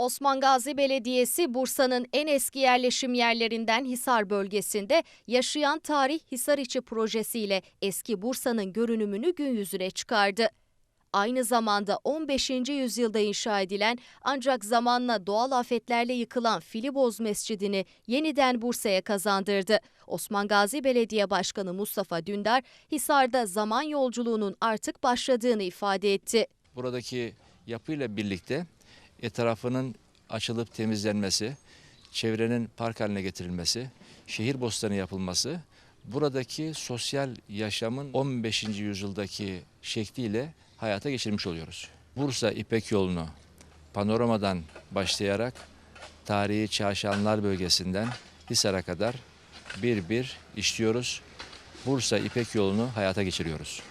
Osman Gazi Belediyesi Bursa'nın en eski yerleşim yerlerinden Hisar bölgesinde yaşayan tarih Hisar içi projesiyle eski Bursa'nın görünümünü gün yüzüne çıkardı. Aynı zamanda 15. yüzyılda inşa edilen ancak zamanla doğal afetlerle yıkılan Filiboz Mescidini yeniden Bursa'ya kazandırdı. Osman Gazi Belediye Başkanı Mustafa Dündar, Hisar'da zaman yolculuğunun artık başladığını ifade etti. buradaki yapıyla birlikte etrafının açılıp temizlenmesi, çevrenin park haline getirilmesi, şehir bostanı yapılması, buradaki sosyal yaşamın 15. yüzyıldaki şekliyle hayata geçirmiş oluyoruz. Bursa İpek yolunu panoramadan başlayarak tarihi Çarşanlar bölgesinden Hisar'a kadar bir bir işliyoruz. Bursa İpek yolunu hayata geçiriyoruz.